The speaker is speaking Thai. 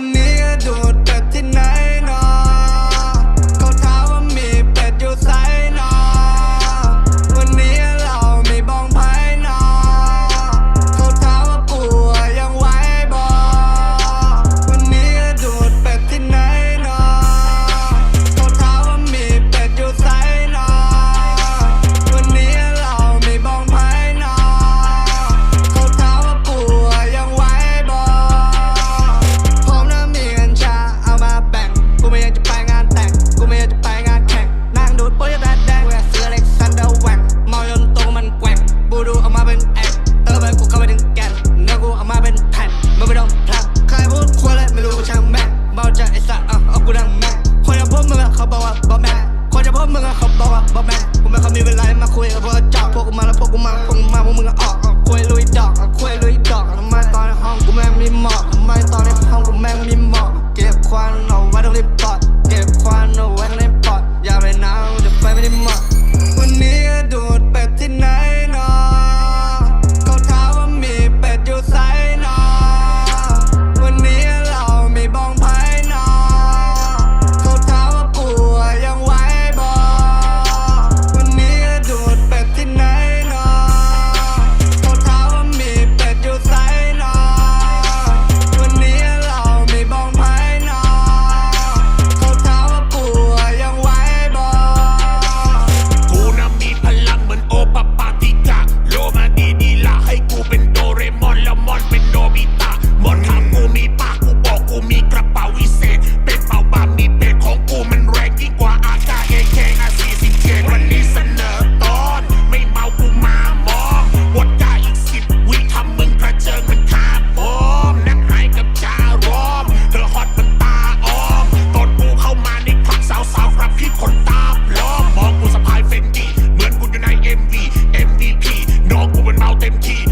วันนี้ดูดแบบที่ไหนนอน quiver Keep.